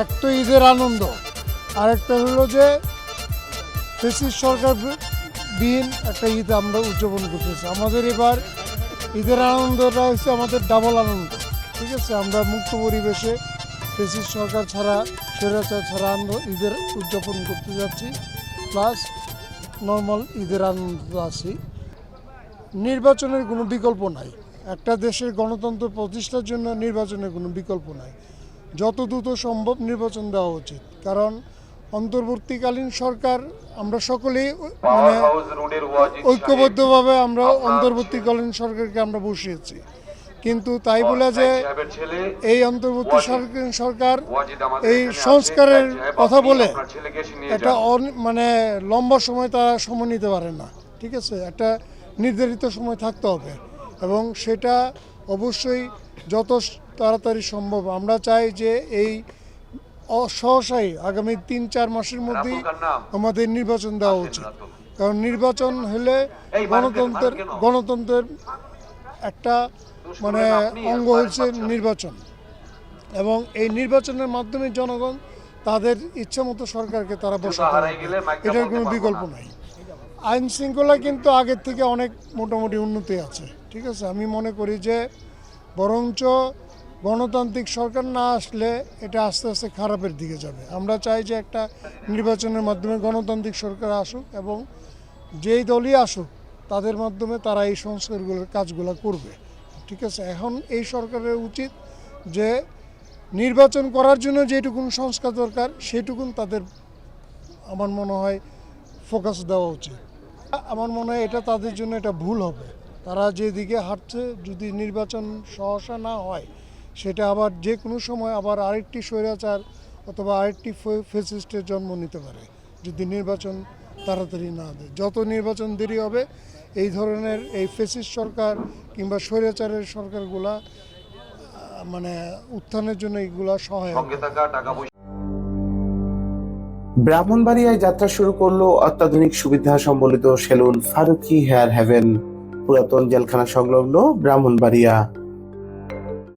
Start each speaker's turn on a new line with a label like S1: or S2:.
S1: এক তো ঈদের আনন্দ। আরেকটা হলো যে ফেসিস সরকার বিহীন একটা ঈদ আমরা উদযাপন করতেছি। আমাদের এবার ঈদের আনন্দটা হচ্ছে আমাদের ডাবল আনন্দ, ঠিক আছে? আমরা মুক্ত পরিবেশে ফেসিস সরকার ছাড়া, স্বৈরাচার ছাড়া আনন্দ ঈদের উদযাপন করতে যাচ্ছি। প্লাস নর্মাল ঈদের আনন্দ আছি। নির্বাচনের কোনো বিকল্প নাই। একটা দেশের গণতন্ত্র প্রতিষ্ঠার জন্য নির্বাচনের কোনো বিকল্প নাই। যত দ্রুত সম্ভব নির্বাচন দেওয়া উচিত। কারণ অন্তর্বর্তীকালীন সরকার আমরা সকলেই মানে ঐক্যবদ্ধভাবে আমরা অন্তর্বর্তীকালীন সরকারকে আমরা বসিয়েছি। কিন্তু তাই বলে যে এই অন্তর্বর্তী সরকার এই সংস্কারের কথা বলে এটা মানে লম্বা সময় তারা সময় নিতে পারে না। ঠিক আছে? একটা নির্ধারিত সময় থাকতে হবে। এবং সেটা অবশ্যই যত তাড়াতাড়ি সম্ভব। আমরা চাই যে এই অ- সহসাই আগামী তিন চার মাসের মধ্যেই আমাদের নির্বাচন দেওয়া উচিত। কারণ নির্বাচন হলে গণতন্ত্রের গণতন্ত্রের একটা মানে অঙ্গ হচ্ছে নির্বাচন। এবং এই নির্বাচনের মাধ্যমে জনগণ তাদের ইচ্ছা মতো সরকারকে তারা বসাতে এটার কোনো বিকল্প নাই। আইন শৃঙ্খলা কিন্তু আগের থেকে অনেক মোটামুটি উন্নতি আছে, ঠিক আছে? আমি মনে করি যে বরঞ্চ গণতান্ত্রিক সরকার না আসলে এটা আস্তে আস্তে খারাপের দিকে যাবে। আমরা চাই যে একটা নির্বাচনের মাধ্যমে গণতান্ত্রিক সরকার আসুক এবং যেই দলই আসুক, তাদের মাধ্যমে তারা এই সংস্কারগুলোর কাজগুলো করবে, ঠিক আছে? এখন এই সরকারের উচিত যে নির্বাচন করার জন্য যেটুকুন সংস্কার দরকার, সেটুকুন তাদের আমার মনে হয় ফোকাস দেওয়া উচিত। আমার মনে হয় এটা তাদের জন্য এটা ভুল হবে তারা যেদিকে হাঁটছে, যদি নির্বাচন সহসা না হয়, সেটা আবার যে কোনো সময় আবার আরেকটি স্বৈরাচার অথবা আরেকটি ফেসিস্টের জন্ম নিতে পারে, যদি নির্বাচন তাড়াতাড়ি না দেয় যত নির্বাচন দেরি হবে, এই ধরনের এই ফেসিস্ট সরকার কিংবা স্বৈরাচারের সরকারগুলা মানে উত্থানের জন্য এইগুলা সহায়ক।
S2: ব্রাহ্মণবাড়িয়ায় যাত্রা শুরু করল অত্যাধুনিক সুবিধা সম্বলিত সেলুন ফারুকি হেয়ার হেভেন পুরাতন জেলখানা সংলগ্ন ব্রাহ্মণবাড়িয়া।